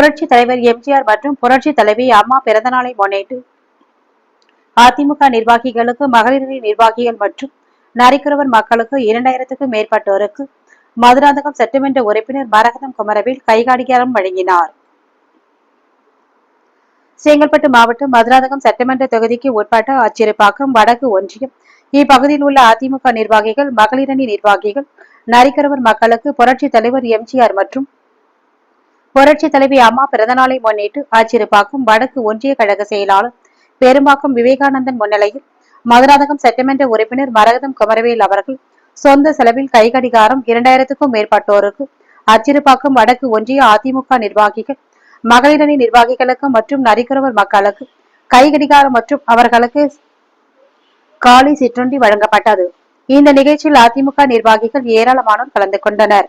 புரட்சி தலைவர் எம்ஜிஆர் மற்றும் புரட்சி தலைவி அம்மா பிறந்தநாளை முன்னிட்டு அதிமுக நிர்வாகிகளுக்கு மகளிரணி நிர்வாகிகள் மற்றும் நரிக்குறவர் மக்களுக்கு இரண்டாயிரத்துக்கும் மேற்பட்டோருக்கு மதுராந்தகம் சட்டமன்ற உறுப்பினர் மரகதம் குமரவேல் கைகாடிகாரம் வழங்கினார். செங்கல்பட்டு மாவட்டம் மதுராந்தகம் சட்டமன்ற தொகுதிக்கு உட்பட்ட அச்சிறுப்பாக்கம் வடக்கு ஒன்றியம். இப்பகுதியில் உள்ள அதிமுக நிர்வாகிகள் மகளிரணி நிர்வாகிகள் நரிக்கரவர் மக்களுக்கு புரட்சி தலைவர் எம்ஜிஆர் மற்றும் புரட்சி தலைவி அம்மா பிறந்தநாளை முன்னிட்டு அச்சிறுபாக்கம் வடக்கு ஒன்றிய கழக செயலாளர் பெரும்பாக்கம் விவேகானந்தன் முன்னிலையில் மதுராந்தகம் சட்டமன்ற உறுப்பினர் மரகதம் குமரவேல் அவர்கள் சொந்த செலவில் கைகடிகாரம் இரண்டாயிரத்துக்கும் மேற்பட்டோருக்கு அச்சிறுபாக்கம் வடக்கு ஒன்றிய அதிமுக நிர்வாகிகள் மகளிரணி நிர்வாகிகளுக்கு மற்றும் நரிக்குறவர் மக்களுக்கு கைகடிகாரம் மற்றும் அவர்களுக்கு காலி சிற்றுண்டி வழங்கப்பட்டது. இந்த நிகழ்ச்சியில் அதிமுக நிர்வாகிகள் ஏராளமானோர் கலந்து கொண்டனர்.